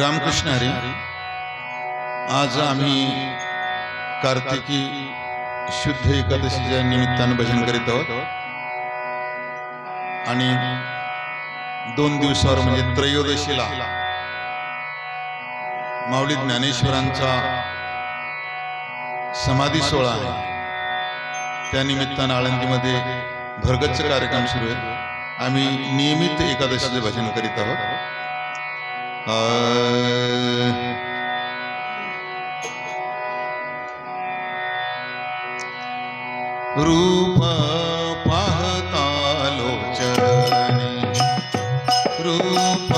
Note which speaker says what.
Speaker 1: रामकृष्ण हरी आज आम्ही कार्तिकी शुद्ध एकादशीच्या निमित्तानं भजन करीत आहोत. आणि दोन दिवसावर म्हणजे त्रयोदशीला माऊली ज्ञानेश्वरांचा समाधी सोहळा आहे. त्यानिमित्तानं आळंदीमध्ये भरगच्च कार्यक्रम सुरू आहे. आम्ही नियमित एकादशीचं भजन करीत आहोत. रूप पाहता लोचन रूप